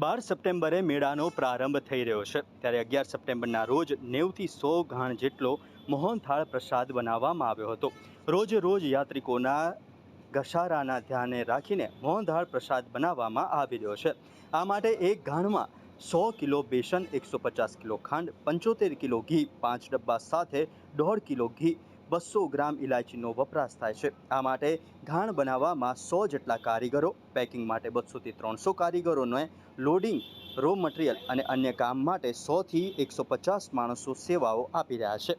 બાર સપ્ટેમ્બરે મેળાનો પ્રારંભ થઈ રહ્યો છે. ત્યારે અગિયાર સપ્ટેમ્બરના રોજ નેવથી સો ઘાણ જેટલો મોહનથાળ પ્રસાદ બનાવવામાં આવ્યો હતો. રોજ રોજ યાત્રિકોના ઘસારાના ધ્યાને રાખીને મોહનથાળ પ્રસાદ બનાવવામાં આવી રહ્યો છે. આ માટે એક ઘાણમાં સો કિલો બેસન, એકસો પચાસ કિલો ખાંડ, પંચોતેર કિલો ઘી, પાંચ ડબ્બા સાથે દોઢ કિલો ઘી બસો ગ્રામ ઇલાયચીનો વપરાશ થાય છે. આ માટે ઘાણ બનાવવામાં સો જેટલા કારીગરો, પેકિંગ માટે બસોથી ત્રણસો કારીગરોને લોડિંગ રો મટીરિયલ અને અન્ય કામ માટે સોથી એકસો પચાસ માણસો સેવાઓ આપી રહ્યા છે.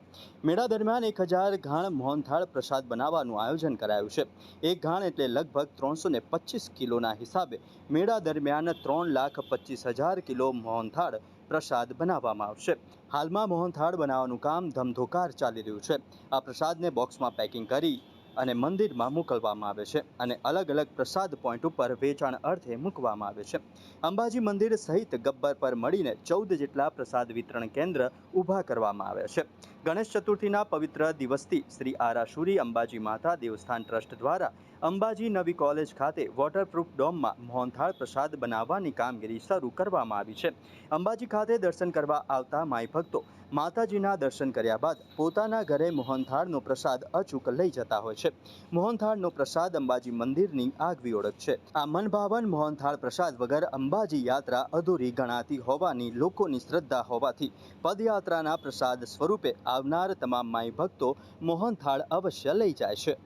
મેળા દરમિયાન એક હજાર ઘાણ મોહનથાળ પ્રસાદ બનાવવાનું આયોજન કરાયું છે. એક ઘાણ એટલે લગભગ ત્રણસો ને પચીસ કિલોના હિસાબે મેળા દરમિયાન ત્રણ લાખ પચીસ હજાર કિલો મોહનથાળ પ્રસાદ બનાવવામાં આવશે. હાલમાં મોહનથાળ બનાવવાનું કામ ધમધોકાર ચાલી રહ્યું છે. આ પ્રસાદને બોક્સમાં પેકિંગ કરી અને મંદિરમાં મોકલવામાં આવે છે અને અલગ અલગ પ્રસાદ પોઈન્ટ ઉપર વેચાણ અર્થે મૂકવામાં આવે છે. અંબાજી મંદિર સહિત ગબ્બર પર મળીને ચૌદ જેટલા પ્રસાદ વિતરણ કેન્દ્ર ઊભા કરવામાં આવ્યા છે. ગણેશ ચતુર્થીના પવિત્ર દિવસથી શ્રી આરાશુરી અંબાજી માતા દેવસ્થાન ટ્રસ્ટ દ્વારા અંબાજી નવી કોલેજ ખાતે વોટરપ્રૂફ ડોમમાં મોહનથાળ પ્રસાદ બનાવવાની કામગીરી શરૂ કરવામાં આવી છે. અંબાજી ખાતે દર્શન કરવા આવતા માઈ ભક્તો માતાજીના દર્શન કર્યા બાદ પોતાના ઘરે મોહનથાળનો પ્રસાદ અચૂક લઈ જતા હોય છે. મોહનથાળનો પ્રસાદ અંબાજી મંદિરની આગવી ઓળખ છે. આ મનભાવન મોહનથાળ પ્રસાદ વગર અંબાજી યાત્રા અધૂરી ગણાતી હોવાની લોકોની શ્રદ્ધા હોવાથી પદયાત્રાના પ્રસાદ સ્વરૂપે આવનાર તમામ માઈ ભક્તો મોહનથાળ અવશ્ય લઈ જાય છે.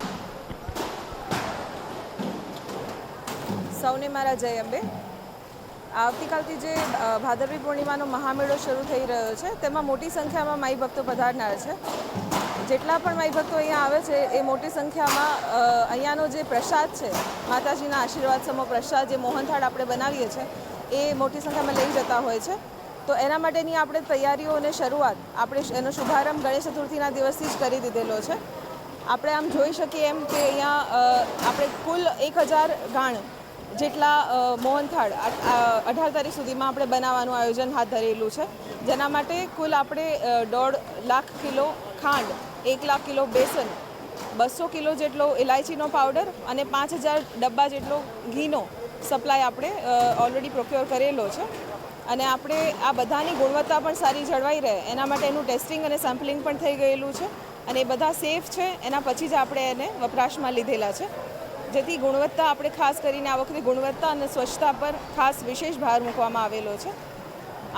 સૌને મારા જય અંબે. આવતીકાલથી જે ભાદરવી પૂર્ણિમાનો મહામેળો શરૂ થઈ રહ્યો છે, તેમાં મોટી સંખ્યામાં માઈ ભક્તો પધારનાર છે. જેટલા પણ માઈ ભક્તો અહીંયા આવે છે, એ મોટી સંખ્યામાં અહીંયાનો જે પ્રસાદ છે, માતાજીના આશીર્વાદ સમો પ્રસાદ, જે મોહનથાળ આપણે બનાવીએ છીએ એ મોટી સંખ્યામાં લઈ જતા હોય છે. તો એના માટેની આપણે તૈયારીઓ અને શરૂઆત આપણે એનો શુભારંભ ગણેશ ચતુર્થીના દિવસથી જ કરી દીધેલો છે. આપણે આમ જોઈ શકીએ એમ કે અહીંયા આપણે કુલ એક હજાર ગાણ જેટલા મોહનથાળ અઢાર તારીખ સુધીમાં આપણે બનાવવાનું આયોજન હાથ ધરેલું છે. જેના માટે કુલ આપણે દોઢ લાખ કિલો ખાંડ, એક લાખ કિલો બેસન, બસો કિલો જેટલો ઇલાયચીનો પાવડર અને પાંચ હજાર ડબ્બા જેટલો ઘીનો સપ્લાય આપણે ઓલરેડી પ્રોક્યોર કરેલો છે. અને આપણે આ બધાની ગુણવત્તા પણ સારી જળવાઈ રહે. એના માટે એનું ટેસ્ટિંગ અને સેમ્પલિંગ પણ થઈ ગયેલું છે. અને એ બધા સેફ છે. એના પછી જ આપણે એને વપરાશમાં લીધેલા છે. જેથી ગુણવત્તા આપણે ખાસ કરીને આ વખતે ગુણવત્તા અને સ્વચ્છતા પર ખાસ વિશેષ ભાર મૂકવામાં આવેલો છે.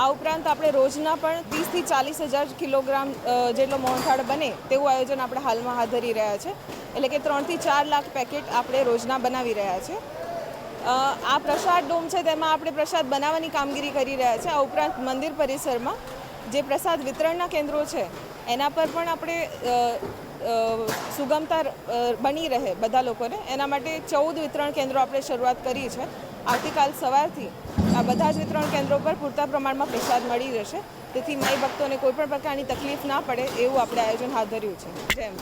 આ ઉપરાંત આપણે રોજના પણ ત્રીસથી ચાલીસ હજાર કિલોગ્રામ જેટલો મોહનથાળ બને તેવું આયોજન આપણે હાલમાં હાથ ધરી રહ્યા છે. એટલે કે ત્રણથી ચાર લાખ પેકેટ આપણે રોજના બનાવી રહ્યા છે. આ પ્રસાદ ડોમ છે તેમાં આપણે પ્રસાદ બનાવવાની કામગીરી કરી રહ્યા છે. આ ઉપરાંત મંદિર પરિસરમાં જે પ્રસાદ વિતરણના કેન્દ્રો છે, એના પર પણ આપણે સુગમતા બની રહે બધા લોકોને. એના માટે ચૌદ વિતરણ કેન્દ્રો આપણે શરૂઆત કરી છે. આવતીકાલ સવારથી આ બધા જ વિતરણ કેન્દ્રો પર પૂરતા પ્રમાણમાં પ્રસાદ મળી રહેશે. તેથી માઈ ભક્તોને કોઈપણ પ્રકારની તકલીફ ના પડે એવું આપણે આયોજન હાથ ધર્યું છે. જેમ